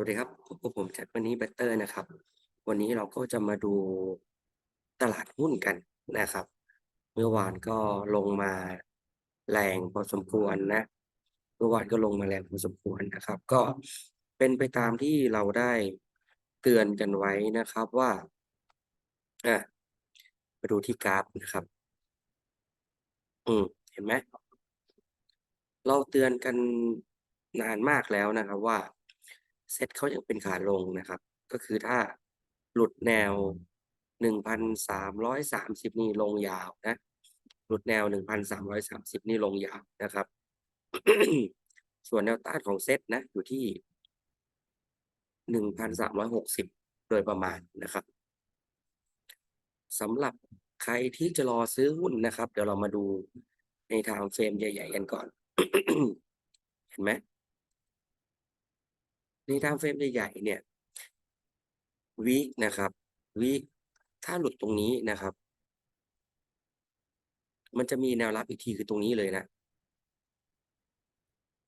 วัสดีครับพบกับผมแจ็ควันนี้เบตเตอร์นะครับ วันนี้เราก็จะมาดูตลาดหุ้นกันนะครับ เมื่อวานก็ลงมาแรงพอสมควรนะ เมื่อวานก็ลงมาแรงพอสมควรนะครับ ก็เป็นไปตามที่เราได้เตือนกันไว้นะครับว่าอะมาดูที่กราฟนะครับ อืมเห็นไหมเราเตือนกันนานมากแล้วนะครับว่า เซ็ตเขายังเป็นขาลงนะครับ ก็คือถ้าหลุดแนว 1,330 นี่ลงยาวนะ หลุดแนว 1,330 นี่ลงยาวนะครับ ส่วนแนวต้านของเซ็ตนะ อยู่ที่ 1,360 โดยประมาณนะครับสำหรับใครที่จะรอซื้อหุ้นนะครับ เดี๋ยวเรามาดูในทางเฟรมใหญ่ ๆ กันก่อน เห็นไหม นทาเฟรมใหญ่ๆเนี่ยวีคนะครับวีคถ้าหลุดตรงนี้นะครับ มันจะมีแนวรับอีกทีคือตรงนี้เลยนะ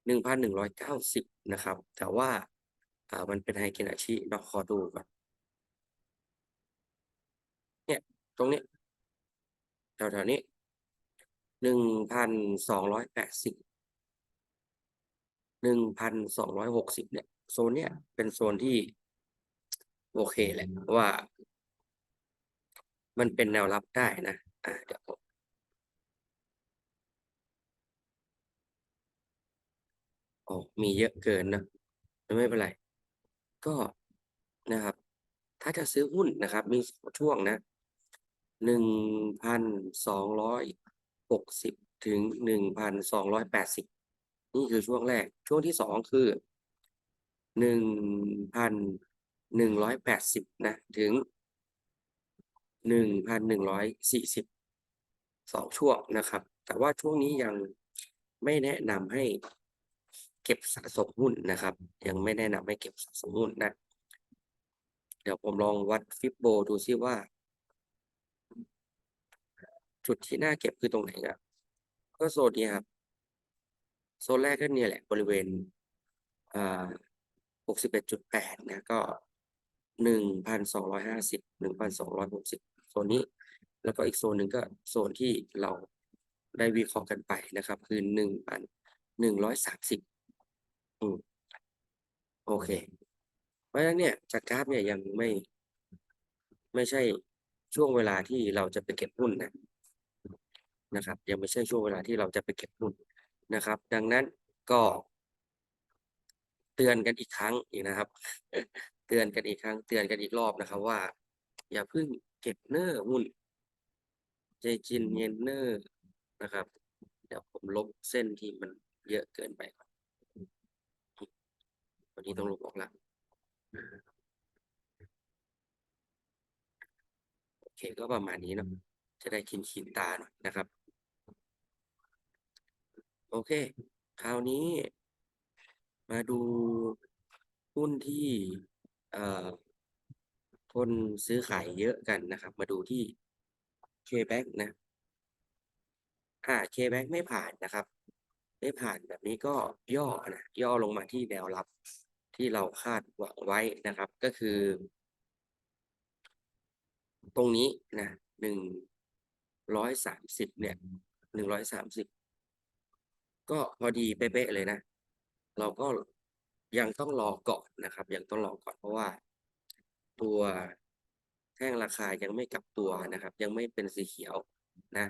หนึ่งพันหนึ่งร้อยเก้าสิบนะครับ แต่ว่าอ่ามันเป็นไฮเกนอาชิเราขอดูก่อนเนี่ยตรงนี้แถวๆนี้หนึ่งพันสองร้อยแปดสิบหนึ่งพันสองร้อยหกสิบเนี่ย โซนเนี่ยเป็นโซนที่ โอเคแหละว่า มันเป็นแนวรับได้นะอ่าเดี๋ยวผมอ๋อมีเยอะเกินนะไม่เป็นไร ก็นะครับ ถ้าจะซื้อหุ้นนะครับ มีช่วงนะหนึ่งพันสองร้อยหกสิบถึงหนึ่งพันสองร้อยแปดสิบนี่คือช่วงแรก ช่วงที่สองคือ หนึ่งพันหนึ่งร้อยแปดสิบนะ ถึงหนึ่งพันหนึ่งร้อยสี่สิบสองช่วงนะครับ แต่ว่าช่วงนี้ยังไม่แนะนำให้เก็บสะสมหุ้นนะครับ ยังไม่แนะนำให้เก็บสะสมหุ้นนะ เดี๋ยวผมลองวัดฟิบโบดูซิว่า จุดที่น่าเก็บคือตรงไหนครับก็โซนนี้ครับ โซนแรกก็เนี่ยแหละบริเวณอ่า หกสิบเอ็ดจุดแปดนะก็หนึ่งพันสองร้อยห้าสิบหนึ่งพันสองร้อยหกสิบโซนนี้ แล้วก็อีกโซนหนึ่งก็โซนที่เราได้วิเคราะห์กันไปนะครับ คือหนึ่งพันหนึ่งร้อยสามสิบอืมโอเค เพราะฉะนั้นเนี่ยจากกราฟเนี่ยยังไม่ ไม่ใช่ช่วงเวลาที่เราจะไปเก็บหุ้นนะนะครับ ยังไม่ใช่ช่วงเวลาที่เราจะไปเก็บหุ้นนะครับ ดังนั้นก็ ตือนกันอีกครั้งอีกนะครับ เตือนกันอีกครั้ง เตือนกันอีกรอบนะครับ ว่า อย่าเพิ่งเก็บเนอร์หุ้นใจจินเย็นเนอร์นะครับ เดี๋ยวผมลบเส้นที่มันเยอะเกินไปก่อนวันนี้ต้องลบออกละโอเคก็ประมาณนี้เนาะจะได้คินชินตาหน่อยนะครับ โอเค คราวนี้ มาดูหุ้นที่เอ่อคนซื้อขายเยอะกันนะครับ มาดูที่ KBank นะ อ่า KBank ไม่ผ่านนะครับ ไม่ผ่านแบบนี้ก็ย่อนะ ย่อลงมาที่แนวรับที่เราคาดหวังไว้นะครับ ก็คือ ตรงนี้นะหนึ่งร้อยสามสิบเนี่ยหนึ่งร้อยสามสิบก็พอดีเป๊ะๆเลยนะ เราก็ยังต้องรอก่อนนะครับ ยังต้องรอก่อนเพราะว่า ตัวแท่งราคายังไม่กลับตัวนะครับ ยังไม่เป็นสีเขียวนะ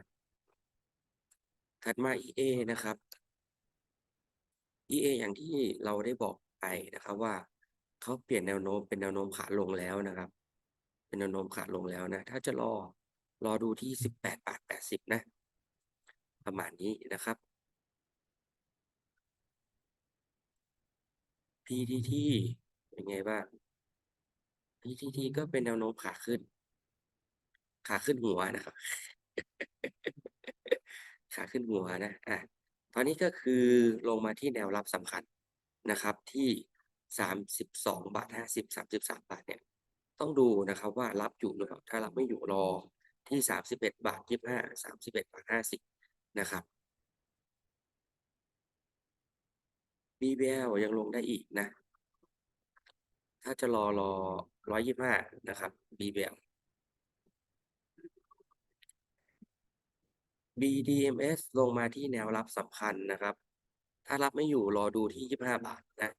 ถัดมา EA นะครับ EA อย่างที่เราได้บอกไปนะครับว่าเขาเปลี่ยนแนวโน้มเป็นแนวโน้มขาลงแล้วนะครับ เป็นแนวโน้มขาลงแล้วนะ ถ้าจะรอรอดูที่สิบแปดบาทแปดสิบนะ ประมาณนี้นะครับ PTT เป็นไงบ้าง PTT ก็เป็นแนวโน้มขาขึ้น ขาขึ้นหัวนะครับ ขาขึ้นหัวนะอะตอนนี้ก็คือลงมาที่แนวรับสำคัญนะครับ ที่สามสิบสองบาทห้าสิบสามสิบสามบาทเนี่ย ต้องดูนะครับว่ารับอยู่หรือเปล่าถ้ารับไม่อยู่รอที่สามสิบเอ็ดบาทยี่สิบห้าสามสิบเอ็ดบาทห้าสิบนะครับ BBL ยังลงได้อีกนะ ถ้าจะรอรอร้อยยี่ห้านะครับ BBL BDMs ลงมาที่แนวรับสำคัญนะครับ ถ้ารับไม่อยู่รอดูที่ยี่ห้าบาทนะ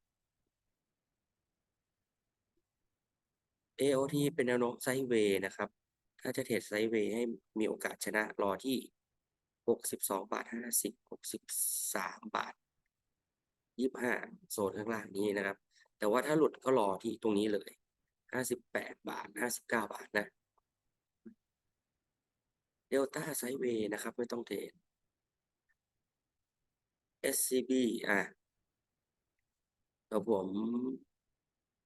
AOT เป็นแนวโน้มไซด์เวย์นะครับ ถ้าจะเทรดไซด์เวย์ให้มีโอกาสชนะรอที่หกสิบสองบาทห้าสิบหกสิบสามบาท ยี่สิบห้าโซนข้างล่างนี้นะครับ แต่ว่าถ้าหลุดก็รอที่ตรงนี้เลยห้าสิบแปดบาทห้าสิบเก้าบาทนะเดลต้าไซเวย์นะครับ ไม่ต้องเทรด SCB อะเดี๋ยวผม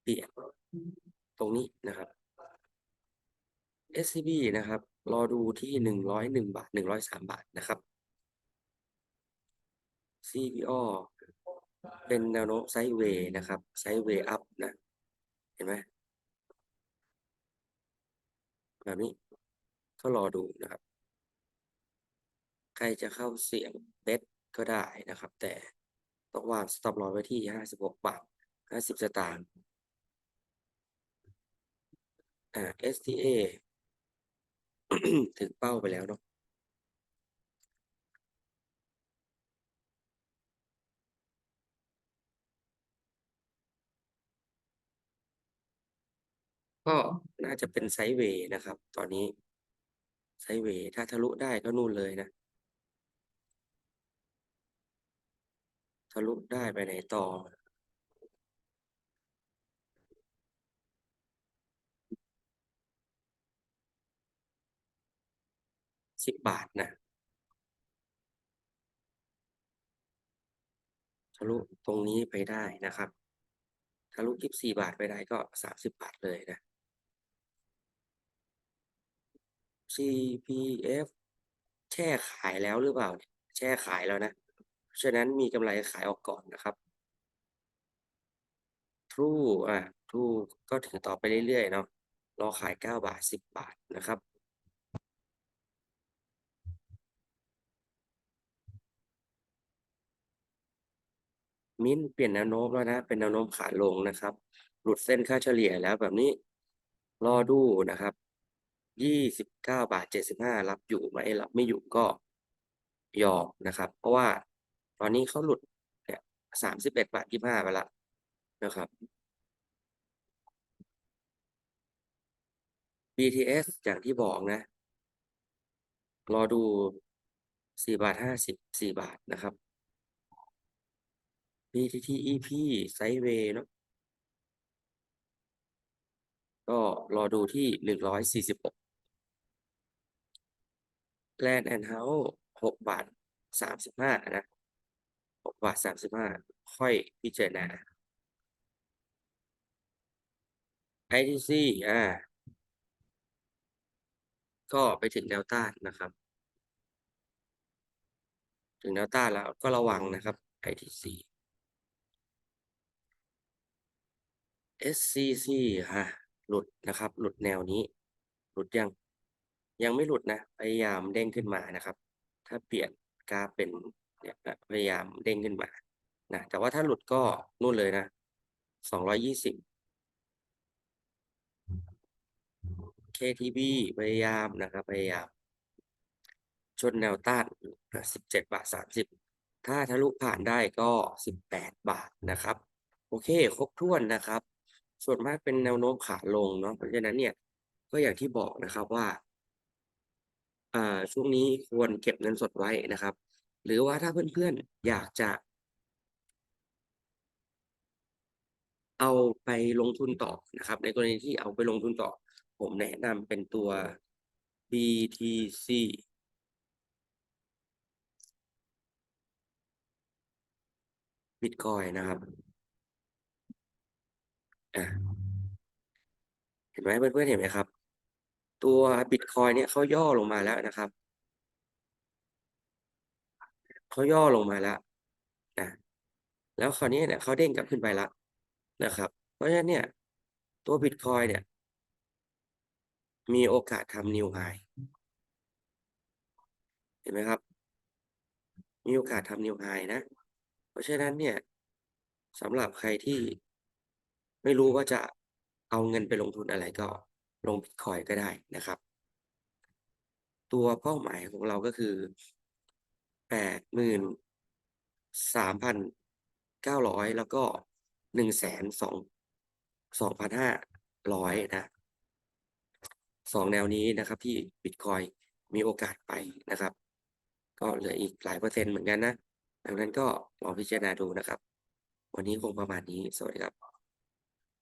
เปลี่ยนตรงนี้นะครับ SCB นะครับ รอดูที่หนึ่งร้อยหนึ่งบาทหนึ่งร้อยสามบาทนะครับ CPO เป็นแนวโน้มไซด์เวย์นะครับไซด์เวย์อัพนะเห็นไหมแบบนี้ก็รอดูนะครับ ใครจะเข้าเสี่ยงเบสก็ได้นะครับ แต่ต้องวางสต็อปลอไว้ที่ห้าสิบหกบาทห้าสิบสตางค์อ่า STA ถึงเป้าไปแล้วเนาะ ก็น่าจะเป็นไซด์เวย์นะครับ ตอนนี้ไซด์เวย์ถ้าทะลุได้ก็นู่นเลยนะ ทะลุได้ไปไหนต่อสิบบาทนะทะลุตรงนี้ไปได้นะครับ ทะลุยี่สิบสี่บาทไปได้ก็สามสิบบาทเลยนะ CPF แช่ขายแล้วหรือเปล่าเนี่ยแช่ขายแล้วนะฉะนั้นมีกำไรขายออกก่อนนะครับ True อะ True ก็ถือต่อไปเรื่อยๆเนาะรอขายเก้าบาทสิบบาทนะครับ มิ้นเปลี่ยนแนวโน้มแล้วนะ เป็นแนวโน้มขาลงนะครับ หลุดเส้นค่าเฉลี่ยแล้วแบบนี้ รอดูนะครับ ยี่สิบเก้าบาทเจ็ดสิบห้ารับอยู่ไหมรับไม่อยู่ก็ยอมนะครับ เพราะว่าตอนนี้เขาหลุดเนี่ยสามสิบเอ็ดบาทยี่ห้าไปละนะครับ BTS อย่างที่บอกนะ รอดูสี่บาทห้าสิบสี่บาทนะครับ BTTEP ไซด์เวย์เนาะก็รอดูที่หนึ่งร้อยสี่สิบหก Land and House หกบาทสามสิบห้านะหกบาทสามสิบห้าค่อยพิจารณา ITC อ่า ก็ไปถึงแนวต้านนะครับ ถึงแนวต้านแล้วก็ระวังนะครับ ITC SCC ฮะหลุดนะครับ หลุดแนวนี้ หลุดยัง ยังไม่หลุดนะ พยายามเด้งขึ้นมานะครับ ถ้าเปลี่ยนกราฟเป็นเนี่ยพยายามเด้งขึ้นมานะแต่ว่าถ้าหลุดก็นู่นเลยนะสองร้อยยี่สิบ KTB พยายามนะครับ พยายาม ชนแนวต้านสิบเจ็ดบาทสามสิบถ้าทะลุผ่านได้ก็สิบแปดบาทนะครับ โอเค ครบถ้วนนะครับ ส่วนมากเป็นแนวโน้มขาลงเนาะเพราะฉะนั้นเนี่ยก็อย่างที่บอกนะครับว่า อ่าช่วงนี้ควรเก็บเงินสดไว้นะครับ หรือว่าถ้าเพื่อนๆอยากจะ เอาไปลงทุนต่อนะครับ ในกรณีที่เอาไปลงทุนต่อ ผมแนะนำเป็นตัว BTC Bitcoin นะครับอะเห็นไหมเพื่อนๆเห็นไหมครับ ตัว Bitcoin เนี่ยเขาย่อลงมาแล้วนะครับเขาย่อลงมาแล้วนะแล้วคราวนี้เนี่ยเขาเด้งกลับขึ้นไปแล้วนะครับ เพราะฉะนั้นเนี่ย ตัว Bitcoin เนี่ย มีโอกาสทำนิวไฮเห็นไหมครับ มีโอกาสทำนิวไฮนะ เพราะฉะนั้นเนี่ยสำหรับใครที่ไม่รู้ว่าจะเอาเงินไปลงทุนอะไรก็ ลงบิตคอยก็ได้นะครับ ตัวเป้าหมายของเราก็คือ83,900แล้วก็102,200,500นห้าร้อยนะ2แนวนี้นะครับที่บิตคอยมีโอกาสไปนะครับ ก็เหลืออีกหลายเปอร์เซ็นต์เหมือนกันนะดังนั้นก็ลองพิจารณาดูนะครับ วันนี้คงประมาณนี้ สวัสดีครับ